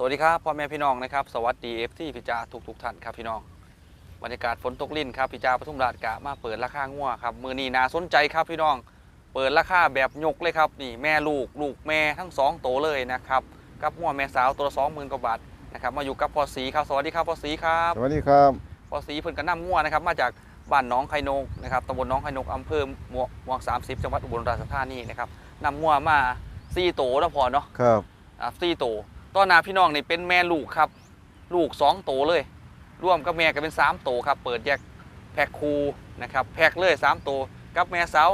สวัสดีครับพ่อแม่พี่น้องนะครับสวัสดีเอฟที่พิจาทุกทุกๆท่านครับพี่น้องบรรยากาศฝนตกลิ่นครับพิจาปทุมราชกะมาเปิดราคางัวครับมือนี้น่าสนใจครับพี่น้อง เปิดราคาแบบยกเลยครับนี่แม่ลูกลูกแม่ทั้งสองโตวเลยนะครับกับงัวแม่สาวตัวละสองหมื่นกว่าบาทนะครับมาอยู่กับพ่อสีครับสวัสดีครับพ่อสีครับสวัสดีครับพ่อสีเพิ่นกระนำงัวนะครับมาจากบ้านหน้องไข่นกนะครับตำบลหน้องไข่นกอำเภอหมวม่วง30จังหวัดอุบลราชธานีนะครับนำงัวมาสี่โตนะพอเนาะครับอะสี่โต วต้นนาพี่น้องนี่เป็นแม่ลูกครับ ลูกสองโตวเลย ร่วมกับแม่ก็เป็นสามโตวครับ เปิดแยกแพ็คคูนะครับแพ็คเลยสามโตวกับแม่เสา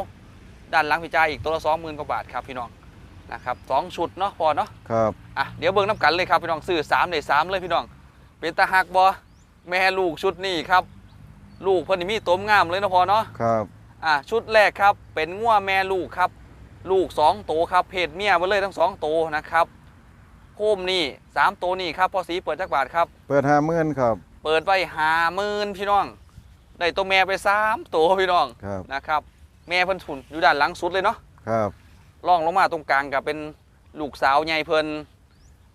ด้านหลังพี่จ้าอีกตัวละสองหมื่นกว่าบาทครับพี่น้องนะครับสองชุดเนาะพอเนาะครับอะเดี๋ยวเบิ่งน้ำกันเลยครับพี่น้องซื้อสามเลยสามเลยพี่น้อง เป็นตาหักบอแม่ลูกชุดนี้ครับ ลูกเพิ่นนี่มีต้มงามเลยเนาะพอเนาะครับอะชุดแรกครับเป็นงัวแม่ลูกครับ ลูกสองโตวครับเพศเมียมาเลยทั้งสองโตวนะครับ โคมนี่สามโตวนี่ครับพอสีเปิดจักบาทครับ เปิดห้าหมื่นครับ เปิดไว้หาหมื่นพี่น้องได้ตัวแม่ไปสามตัวพี่น้องครับ นะครับ แม่เพิ่นทุนอยู่ด้านหลังสุดเลยเนาะครับล่องลงมาตรงกลางกับเป็นลูกสาวใหญ่เพิ่น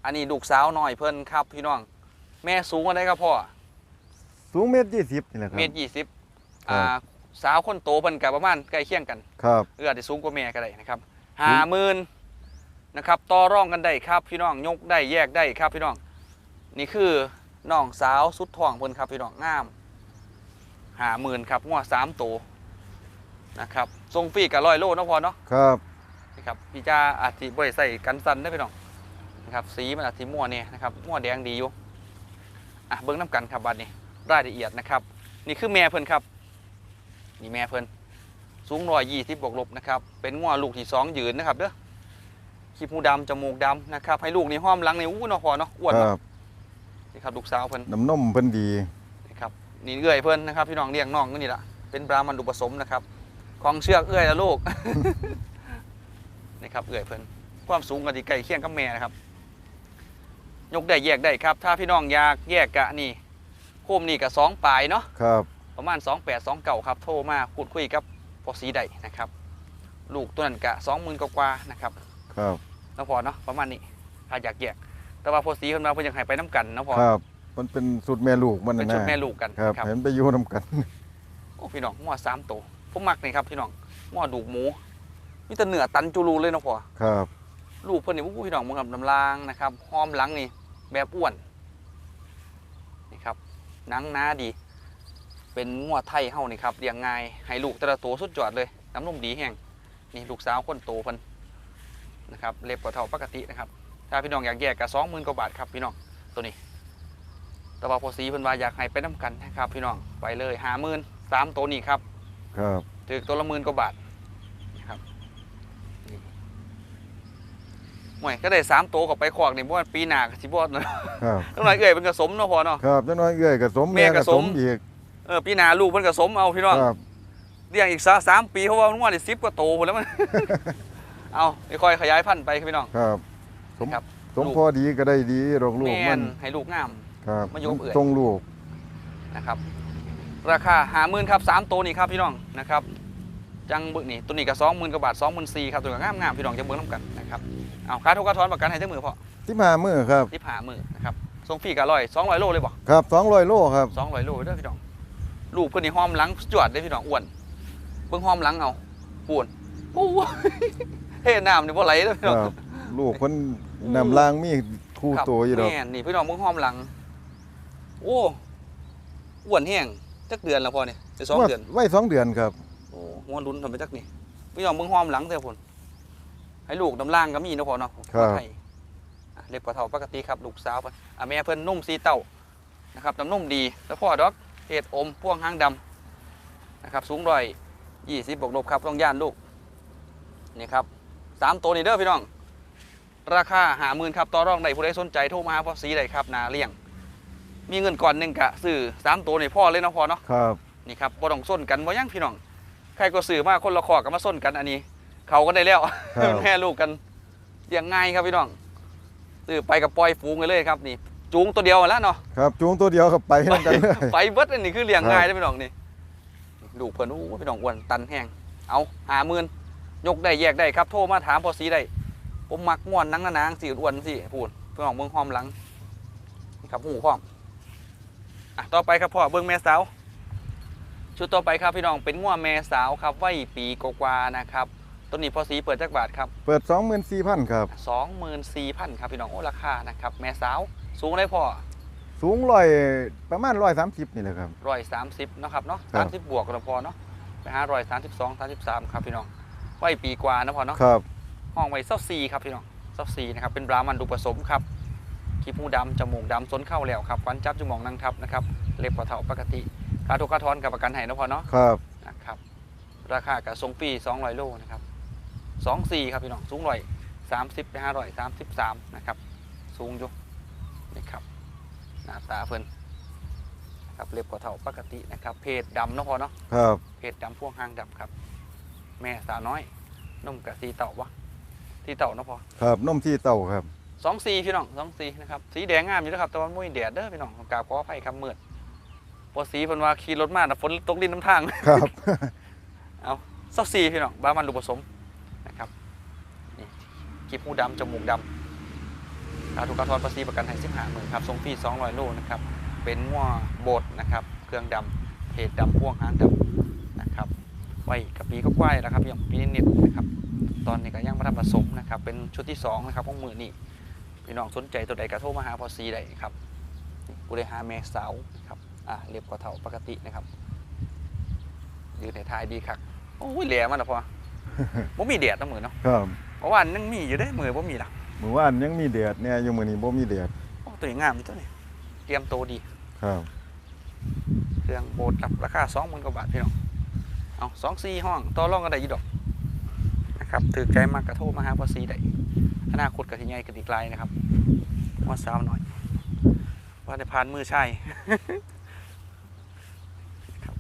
อันนี้ลูกสาวน้อยเพิ่นครับ พี่น้อง แม่สูงกว่าได้ครับพ่อสูงเมตรยี่สิบนี่แหละครับ เมตรยี่สิบครับอ่าสาวคนโตเพิ่นกับประมาณใกล้เคียงกัน ครับ เอื้อได้สูงกว่าแม่ก็ได้นะครับหาหมื่น นะครับต่อร่องกันได้ครับพี่น้องยกได้แยกได้ครับพี่น้อง นี่คือน้องสาวสุดท้องเพิ่นครับพี่น้องงามหาหมื่นครับงวสามตัวนะครับทรงฟรีกับร้อยโลเนาะพอเนาะครับนะครับพี่จ้าอาจจะบริใส่กันสันได้พี่น้องนะครับสีมันอาจจะม่วเนี่ยนะครับม่วแดงดีอยู่อะเบิ้งน้ำกันครับบัดนี้รายละเอียดนะครับ นี่คือแม่เพิ่นครับนี่แม่เพิ่นสูงร้อยยี่สิบบวกลบนะครับเป็นงัวลูกที่สองยืนนะครับเด้อ ขี้หูดำจมูกดำนะครับให้ลูกนี่ห้อมหลังนี่อู้เนาะพอเนาะอ้วนคเนาะรับนี่ครับลูกสาวเพิ่นน้ำนมเพิ่นดี นี่ครับนี่เอื้อยเพิ่นนะครับพี่น้องเลี้ยงน้องก็นี่แหละเป็นบราหมันอุปสมนะครับของเชือกเอื้อยแล้วลูก นี่ครับเอื้อยเพิ่นความสูงกันที่ใกล้เคียงกับแม่นะครับ ยกได้แยกได้ครับ ถ้าพี่น้องอยากแยกกะนี่โคมนี่กับสองปลายเนาะ ครับประมาณ 2 8 2เก่าครับ โทรมาพูดคุยกับพอสีได้นะครับ ลูกตัวนั้นกะสองหมื่นกว่าๆนะครับ ครับน้องพอเนาะประมาณนี้ถ้าอยากแยก แต่ว่าพอสีคนมาเพิ่นยังให้ไปน้ำกันเนาะพอครับ มันเป็นสุดแม่ลูกมันเป็นนะชุดนะแม่ลูกกันครับครับเห็นไปอยู่น้ำกันโอ้พี่น้องหม้อสามตัวผมมักนี่ครับพี่น้องหม้อดูกหมูมีแต่เนื้อตันจูรูเลยเนาะพอครับลูกเพิ่นนี่อู้พี่น้องมึงกับน้ำลางนะครับหอมหลังนี่แบบอ้วนนี่ครับหนังหน้าดี เป็นงัวไทยเฮานี่ครับเลี้ยงง่ายให้ลูกแต่ละตัวสุดยอดเลยน้ำนมดีแห้งนี่ลูกสาวคนโตเพิ่น นะครับเล็บกว่าเท่าปกตินะครับถ้าพี่น้องอยากแยกก็สองหมื่นกว่าบาทครับพี่น้องตัวนี้แต่ว่าพอสีเพิ่นว่าอยากให้ไปน้ำกันนะครับ พี่น้องไปเลยหาหมื่นสามตัวนี้ครับครับถือตัวละหมื่นกว่าบาทนะครับนี่หวยก็ได้สามตัวกับไปขวากนี่บ่ว่าปีหน้าก็สิบ่นะครับต้องหน่อยเอ่ยเป็นกระสมเนาะพอเนาะครับจังน้อยเอื้อยกับสมแม่แม่ก็กับสสมมอีกเออปีหน้าลูกเพิ่นกระสมเอาพี่น้องครับเลี้ยงอีกซะสามปีเพราะว่ามันว่าได้สิบกว่าโตพุ่นแล้วมัน เอาค่อยๆขยายพันธุ์ไปครับพี่น้อง ครับสมครับสมลูก พอดีก็ได้ดีดอกลูกแม่มันนให้ลูกงาม ครับมาอยู่กับเอื้อยทรงลูกนะครับ ราคาหาหมื่นครับสามตัวนี่ครับพี่น้องนะครับ จังบึกนี่ตัวนี้ก็สองหมื่นกว่าบาทสองหมื่นสี่ครับตัวก็งามงามๆพี่น้องจะเบิ่งน้ำกันนะครับเอาค่าทุกกระทอนประกันให้เจ้ามือพอที่มามือครับ ที่ผ่ามือนะครับส่งฟรีกับร้อยสองร้อยโลเลยบอกครับสองร้อยโลครับ สองร้อยโลเด้อพี่น้องลูกเพื่อนนี่ห้อมหลังจวดได้อพี่น้องอ้วนเบิ่งห้อมหลังเอาปวน โอ้ยเฮ้น้ำนี่บ่ไหลเด้อพี่คน้องรับลูกเพิ่นนำล่างมีคู่ครับตัวอยู่ดอกแม่นนี่พี่น้องเบิ่งห้อมหลัง โอ้อ้วนแห้งจักเดือนแล้วพอนี่จะสองเดือนไว้สองเดือนครับโอ้หัวลุ้นทำไปจักนี่พี่น้องเบิ่งห้อมหลังเถอะพุ่นให้ลูกน้ำล่างก็มีเนาะพอเนาะครับให้อะเล็บกว่าเท่าปกติครับลูกสาวเพิ่นอะแม่เพิ่นนุ่มสีเต้านะครับน้ำนุ่มดีแล้วพ่อดอกเห็ดอมพ่วงหางดำนะครับสูงร้อยยี่สิบบวกลบครับต้องย่านลูก นี่ครับสามตัวนี่เด้อพี่น้อง ราคาหาหมื่นครับต่อรองได้ผู้ใดสนใจโทรมาหาพ่อสีได้ครับนาเลี้ยง มีเงินก่อนหนึ่งกะซื้อสามตัวนี่พ่อเลยเนาะพ่อเนาะครับนี่ครับบ่ต้องส้นกันบ่ยังพี่น้องใครก็ซื้อมาคนละขอกันมาส้นกันอันนี้ เขาก็ได้แล้วครับแม่ลูกกันเลี้ยงง่ายครับพี่น้องซื้อไปกับปล่อยฝูงไปเลยครับนี่ จูงตัวเดียวแล้วเนาะครับจูงตัวเดียวครับไปนั่นกันเลยไปเบิดอันนี้คือเลี้ยงง่ายครับได้อพี่น้องนี่ลูกเพิ่นโอ้พี่น้องอ้วนตันแห้งเอาหาหมื่น ยกได้แยกได้ครับโทรมาถามพอสีได้ผมมักม่วนนังหนางสีอ้วนสิพูดพี่น้องเมืองหอมหลังนี่ครับหูพร้อมอะต่อไปครับพ่อเบิ้งแม่สาวชุดต่อไปครับพี่น้องเป็นง่วแม่สาวครับวัยปีกว่าๆนะครับต้นนี้พอสีเปิดจักบาทครับเปิด 24,000ครับ24,000ครับพี่น้องโอ้ราคานะครับแม่สาวสูงเลยพ่อสูงร้อยประมาณ130นี่แหละครับร้อยสามสิบนาะครับเนาะครัสามบสิบบวกกันพอเนาะไปหาร้อยสามสิบสองสามสิบสามครับพี่น้อง วัยปีกว่านะพอเนาะครับห้องไว้เซาซีครับพี่น้องเซาซีนะครับเป็นบรามันดูผสมครับขี้หูดำจมูกดำส้นเข้าแล้วครับฟันจับจมูกนางทับนะครับเล็บกว่าเท่าปกติค่าทุกค่าทอนกับประกันให้นะพอเนาะครับนะครับราคากับทรงปี200โลนะครับ24ครับพี่น้องสูงร้อยสามสิบไปห้าร้อยสามสิบสามนะครับสูงอยู่นี่ครับหน้าตาเพิ่นนะครับเล็บกว่าเท่าปกตินะครับ เพศดำเนาะพอเนาะครับเพศดำพวกหางดำครับ แม่สาวน้อยนุ่มกับสีเต่าวะสีเต่าเนาะพอครับนมที่เต่าครับ สองสีพี่น้องสองสีนะครับสีแดงงามอยู่นะครับแต่ว่ามุ้ยแดดเด้อพี่น้องกราบขออภัยครับมืดพอสีเพิ่นว่าขี่รถมาน่ะฝนตกดินน้ำทาง ครับ เอาสักสีพี่น้องบามันลูกผสมนะครับนี่กีบหูดำจมูกดำการถูกกระทอนภาษีประกันให้สิบห้าหมื่นครับทรงฟรีสองร้อยโลนะครับ เป็นง่วโบดนะครับ เครื่องดำเพจดำพ่วงหางดำนะครับ ไว้กับปีก็กว้ายแล้วครับพี่น้องปีนิดๆนะครับ ตอนนี้ก็ยังมาทำผสมนะครับ เป็นชุดที่สองนะครับของมือนี่พี่น้องสนใจตัวใดก็โทรมาหาพอซีได้ครับนี่กูได้หาแม่สาวนะครับอ่าเรียบกว่าเท่าปกตินะครับยืนในทายดีครับโอ้ยเหลี่ยมันนะพอบ่มีแดดนะมือเนาะครับเพราะว่านั่งมีอยู่ได้อมือบ่มีล่ะเมื่อวานยังมีแดดเนี่ยอยู่มื้อนี้บ่มีแดดโอ้ตัวนี้งามตัวนี้เตรียมโตวดี ครับ เครื่องโบดรับราคาสองหมื่นกว่าบาทพี่น้อง เอาสองสี่ห้องต่อรองกันได้ยี่ดอกนะครับถือใจมากกระโทรมาหาพอซีได้อนาคตกับที่ใหญ่กันอีกไกลนะครับว่าสาวหน่อย ว่าได้ผ่านมือใช่ครับ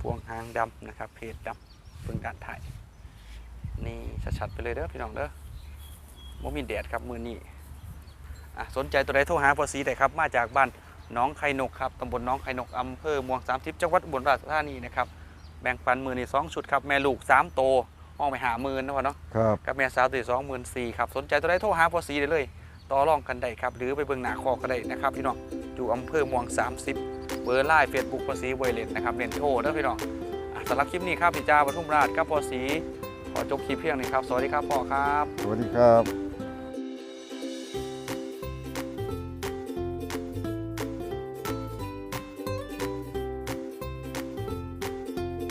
พวงหางดำนะครับเพจดำเพิ่งการถ่ายนี่ชัดๆไปเลยเด้อพี่น้องเด้อบ่มีแดดครับมือนี้อะสนใจตัวใดโทรหาพอซีได้ครับ มาจากบ้านน้องไข่นกครับตำบลน้องไข่นกอำเภอเมือง30จังหวัดอุบลราชธานีนะครับ แบ่งปันมือนี่สองชุดครับแม่ลูกสามโตห้องไปหาหมื่นนะพ่อเนาะครับกับแม่สาวตีสองหมื่นสี่ครับสนใจตัวใดโทรหาพอซีได้เลย ต่อรองกันได้ครับ หรือไปเบิ่งหน้าคอก็ได้นะครับพี่น้องอยู่อำเภอเมือง30 เบอร์ไลน์เฟซบุ๊กพอซีเวเลนนะครับเน้นโทรเด้อพี่น้องอะสำหรับคลิปนี้ครับพี่จ้าปทุมราชกับพอซีขอจบคลิปเพียงนี้ครับ สวัสดีครับพ่อครับ สวัสดีครับ